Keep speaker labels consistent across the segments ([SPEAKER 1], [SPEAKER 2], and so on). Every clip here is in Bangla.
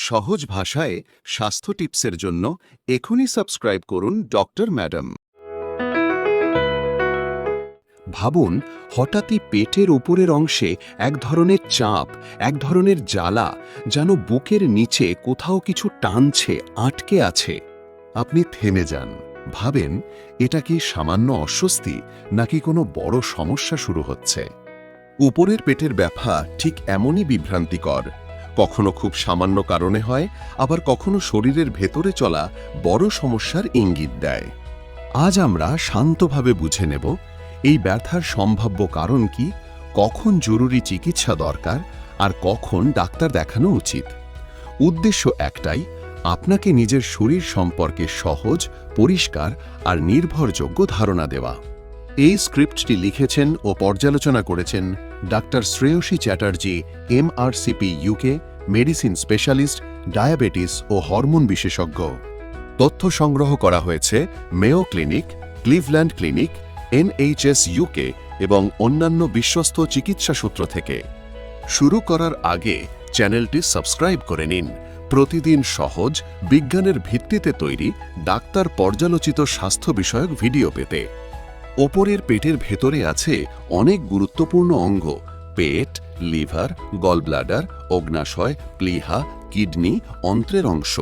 [SPEAKER 1] সহজ ভাষায় স্বাস্থ্য টিপসের জন্য এখনই সাবস্ক্রাইব করুন ডক্টর ম্যাডাম। ভাবুন, হঠাৎই পেটের উপরের অংশে এক ধরনের চাপ, এক ধরনের জ্বালা যেন বুকের নিচে কোথাও কিছু টানছে, আটকে আছে। আপনি থেমে যান। ভাবেন, এটা কি সামান্য অস্বস্তি নাকি কোনো বড় সমস্যা শুরু হচ্ছে? উপরের পেটের ব্যথা ঠিক এমনই বিভ্রান্তিকর। কখনো খুব সামান্য কারণে হয়, আবার কখনো শরীরের ভেতরে চলা বড় সমস্যার ইঙ্গিত দেয়। আজ আমরা শান্তভাবে বুঝে নেব, এই ব্যথার সম্ভাব্য কারণ কি, কখন জরুরি চিকিৎসা দরকার, আর কখন ডাক্তার দেখানো উচিত। উদ্দেশ্য একটাই, আপনাকে নিজের শরীর সম্পর্কে সহজ, পরিষ্কার আর নির্ভরযোগ্য ধারণা দেওয়া। এই স্ক্রিপ্টটি লিখেছেন ও পর্যালোচনা করেছেন doctor Shreyasi Chatterjee, MRCP, UK medicine specialist, diabetes ও হরমোন বিশেষজ্ঞ। তথ্য সংগ্রহ করা হয়েছে Mayo Clinic, Cleveland Clinic, NHS UK এবং অন্যান্য বিশ্বস্ত চিকিৎসা সূত্র থেকে। শুরু করার আগে চ্যানেলটি সাবস্ক্রাইব করে নিন। প্রতিদিন সহজ, বিজ্ঞানের ভিত্তিতে তৈরি ডাক্তার পর্যালোচিত স্বাস্থ্য বিষয়ক ভিডিও পেতে। ওপরের পেটের ভেতরে আছে অনেক গুরুত্বপূর্ণ অঙ্গ। পেট, লিভার, গলব্লাডার, অগ্নাশয়, প্লিহা, কিডনি, অন্ত্রের অংশ।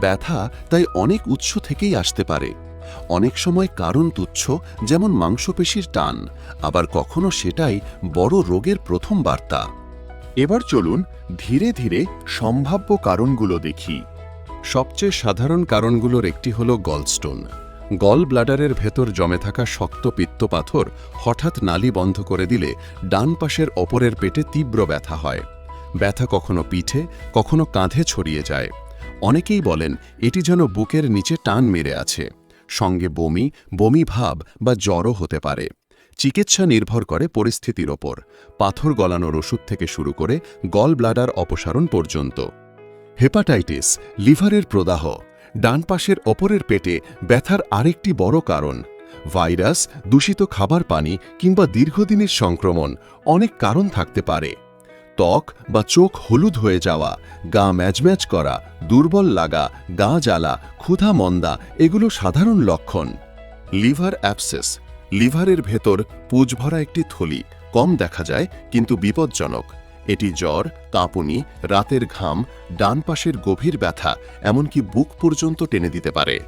[SPEAKER 1] ব্যথা তাই অনেক উৎস থেকেই আসতে পারে। অনেক সময় কারণ তুচ্ছ, যেমন মাংসপেশির টান, আবার কখনো সেটাই বড় রোগের প্রথম বার্তা। এবার চলুন ধীরে ধীরে সম্ভাব্য কারণগুলো দেখি। সবচেয়ে সাধারণ কারণগুলোর একটি হল গলস্টোন গল ব্লাডারের ভেতর জমে থাকা শক্ত পিত্ত পাথর হঠাৎ নালি বন্ধ করে দিলে ডান পাশের অপরের পেটে তীব্র ব্যথা হয়। ব্যথা কখনো পিঠে, কখনো কাঁধে ছড়িয়ে যায়। অনেকেই বলেন, এটি যেন বুকের নিচে টান মেরে আছে। সঙ্গে বমি বমি ভাব বা জ্বরও হতে পারে। চিকিৎসা নির্ভর করে পরিস্থিতির ওপর। পাথর গলানোর ওষুধ থেকে শুরু করে গল ব্লাডার অপসারণ পর্যন্ত। হেপাটাইটিস, লিভারের প্রদাহ ডান পাশের অপরের পেটে ব্যথার আরেকটি বড় কারণ। ভাইরাস, দূষিত খাবার পানি কিংবা দীর্ঘদিনের সংক্রমণ অনেক কারণ থাকতে পারে। ত্বক বা চোখ হলুদ হয়ে যাওয়া, গা ম্যাজম্যাজ করা, দুর্বল লাগা, গা জ্বালা, ক্ষুধা মন্দা এগুলো সাধারণ লক্ষণ। লিভার অ্যাপসেস, লিভারের ভেতর পুজ ভরা একটি থলি, কম দেখা যায়, কিন্তু বিপজ্জনক। এটি জ্বর, কাঁপুনি, রাতের ঘাম, ডান পাশের গভীর ব্যথা, এমনকি বুক পর্যন্ত টেনে দিতে পারে।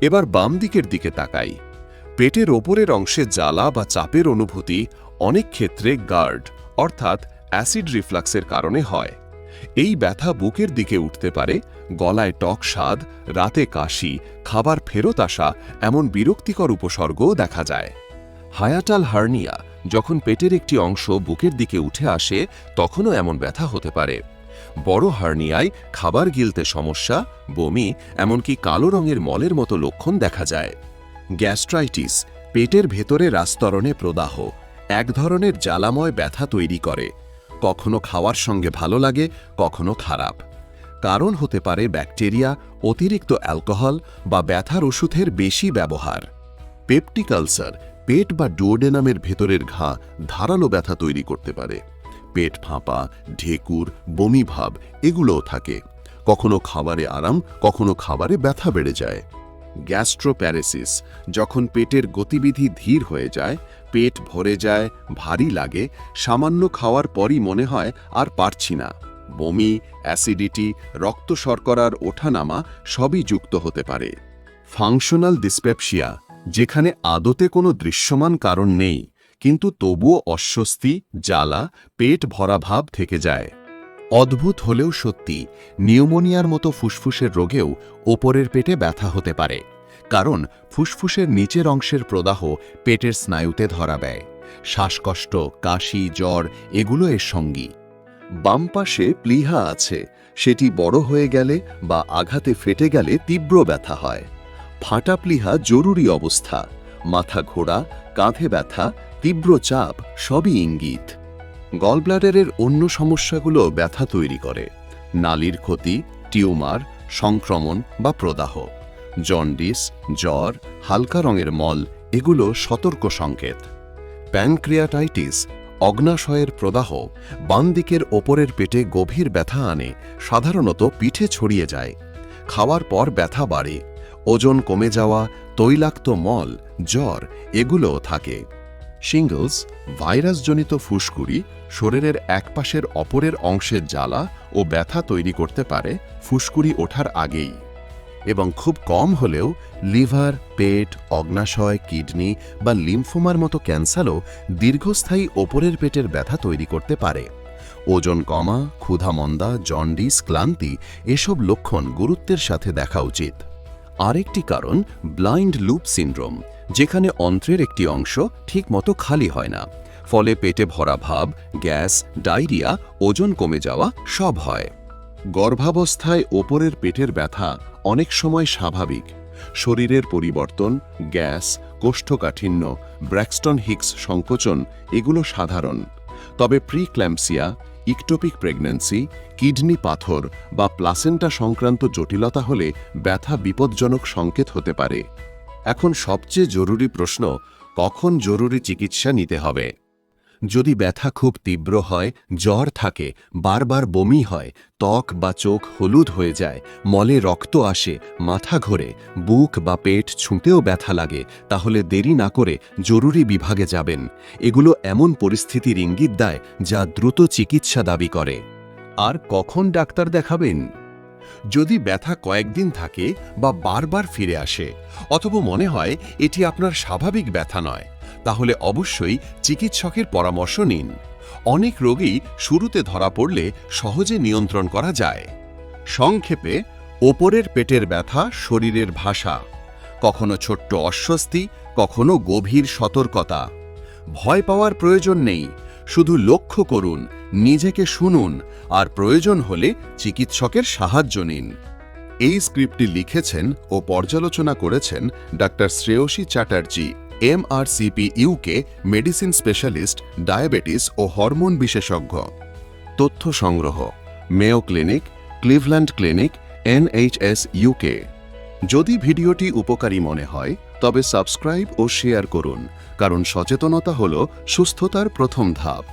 [SPEAKER 1] এবার বাম দিকের দিকে তাকাই। পেটের ওপরের অংশে জ্বালা বা চাপের অনুভূতি অনেক ক্ষেত্রে গার্ড, অর্থাৎ অ্যাসিড রিফ্লাক্সের কারণে হয়। এই ব্যথা বুকের দিকে উঠতে পারে, গলায় টক স্বাদ, রাতে কাশি, খাবার ফেরত আসা, এমন বিরক্তিকর উপসর্গও দেখা যায়। হায়াটাল হার্নিয়া যখন পেটের একটি অংশ বুকের দিকে উঠে আসে, তখনও এমন ব্যথা হতে পারে। বড় হার্নিয়ায় খাবার গিলতে সমস্যা, বমি, এমনকি কালো রঙের মলের মতো লক্ষণ দেখা যায়। গ্যাস্ট্রাইটিস পেটের ভেতরে রাস্তরণে প্রদাহ, এক ধরনের জ্বালাময় ব্যথা তৈরি করে। কখনো খাওয়ার সঙ্গে ভালো লাগে, কখনো খারাপ। কারণ হতে পারে ব্যাকটেরিয়া, অতিরিক্ত অ্যালকোহল বা ব্যথার ওষুধের বেশি ব্যবহার। পেপটিক আলসার পেট বা ডুওডেনামের ভেতরের ঘা ধারালো ব্যথা তৈরি করতে পারে। পেট ফাঁপা, ঢেকুর, বমি ভাব এগুলোও থাকে। কখনো খাবারে আরাম, কখনো খাবারে ব্যথা বেড়ে যায়। গ্যাস্ট্রোপ্যারেসিস, যখন পেটের গতিবিধি ধীর হয়ে যায়, পেট ভরে যায়, ভারী লাগে, সামান্য খাওয়ার পরই মনে হয় আর পারছি না। বমি, অ্যাসিডিটি, রক্ত শর্করার ওঠানামা সবই যুক্ত হতে পারে। ফাংশনাল ডিসপেপসিয়া যেখানে আদতে কোনো দৃশ্যমান কারণ নেই, কিন্তু তবুও অস্বস্তি, জ্বালা, পেট ভরা ভাব থেকে যায়। অদ্ভুত হলেও সত্যি, নিউমোনিয়ার মতো ফুসফুসের রোগেও ওপরের পেটে ব্যথা হতে পারে, কারণ ফুসফুসের নিচের অংশের প্রদাহ পেটের স্নায়ুতে ধরা দেয়। শ্বাসকষ্ট, কাশি, জ্বর, এগুলো এর সঙ্গী। বাম পাশে প্লিহা আছে, সেটি বড় হয়ে গেলে বা আঘাতে ফেটে গেলে তীব্র ব্যথা হয়। ফাটা প্লিহা জরুরি অবস্থা। মাথা ঘোরা কাঁধে ব্যথা, তীব্র চাপ, সবই ইঙ্গিত। গলব্লাডারের অন্য সমস্যাগুলো ব্যথা তৈরি করে। নালির ক্ষতি, টিউমার, সংক্রমণ বা প্রদাহ। জন্ডিস, জ্বর, হালকা রঙের মল, এগুলো সতর্ক সংকেত। প্যানক্রিয়াটাইটিস, অগ্নাশয়ের প্রদাহ, বাম দিকের ওপরের পেটে গভীর ব্যথা আনে, সাধারণত পিঠে ছড়িয়ে যায়। খাওয়ার পর ব্যথা বাড়ে। ওজন কমে যাওয়া, তৈলাক্ত মল, জ্বর, এগুলোও থাকে। শিঙ্গলস ভাইরাসজনিত ফুসকুড়ি, শরীরের একপাশের অপরের অংশের জ্বালা ও ব্যথা তৈরি করতে পারে ফুসকুড়ি ওঠার আগেই। এবং খুব কম হলেও লিভার, পেট, অগ্নাশয়, কিডনি বা লিম্ফোমার মতো ক্যান্সারও দীর্ঘস্থায়ী ওপরের পেটের ব্যথা তৈরি করতে পারে। ওজন কমা, ক্ষুধামন্দা, জন্ডিস, ক্লান্তি এসব লক্ষণ গুরুত্বের সাথে দেখা উচিত। আরেকটি কারণ ব্লাইন্ড লুপ সিনড্রোম, যেখানে অন্ত্রের একটি অংশ ঠিকমতো খালি হয় না। ফলে পেটে ভরা ভাব, গ্যাস, ডায়রিয়া, ওজন কমে যাওয়া সব হয়। গর্ভাবস্থায় ওপরের পেটের ব্যথা অনেক সময় স্বাভাবিক। শরীরের পরিবর্তন, গ্যাস, কোষ্ঠকাঠিন্য, ব্র্যাক্সটন হিক্স সংকোচন, এগুলো সাধারণ। তবে প্রিক্ল্যাম্পসিয়া ইকটোপিক প্রেগন্যান্সি, কিডনি পাথর বা প্লাসেন্টা সংক্রান্ত জটিলতা হলে ব্যথা বিপজ্জনক সংকেত হতে পারে। এখন সবচেয়ে জরুরি প্রশ্ন, কখন জরুরি চিকিৎসা নিতে হবে? যদি ব্যথা খুব তীব্র হয়, জ্বর থাকে, বারবার বমি হয়, ত্বক বা চোখ হলুদ হয়ে যায়, মলে রক্ত আসে, মাথা ঘোরে, বুক বা পেট ছুঁতেও ব্যথা লাগে, তাহলে দেরি না করে জরুরি বিভাগে যাবেন। এগুলো এমন পরিস্থিতির ইঙ্গিত দেয় যা দ্রুত চিকিৎসা দাবি করে। আর কখন ডাক্তার দেখাবেন? যদি ব্যথা কয়েকদিন থাকে বা বারবার ফিরে আসে, অথবা মনে হয় এটি আপনার স্বাভাবিক ব্যথা নয় তাহলে অবশ্যই চিকিৎসকের পরামর্শ নিন। অনেক রোগী শুরুতে ধরা পড়লে সহজে নিয়ন্ত্রণ করা যায়। সংক্ষেপে, ওপরের পেটের ব্যথা শরীরের ভাষা। কখনো ছোট্ট অস্বস্তি, কখনো গভীর সতর্কতা। ভয় পাওয়ার প্রয়োজন নেই, শুধু লক্ষ্য করুন, নিজেকে শুনুন আর প্রয়োজন হলে চিকিৎসকের সাহায্য নিন। এই স্ক্রিপ্টটি লিখেছেন ও পর্যালোচনা করেছেন doctor Shreyasi Chatterjee. MRCP UK medicine specialist diabetes ও হরমোন বিশেষজ্ঞ। তথ্য সংগ্রহ Mayo Clinic Cleveland Clinic NHS UK যদি ভিডিওটি উপকারী মনে হয়, তবে সাবস্ক্রাইব ও শেয়ার করুন, কারণ সচেতনতা হল সুস্থতার প্রথম ধাপ।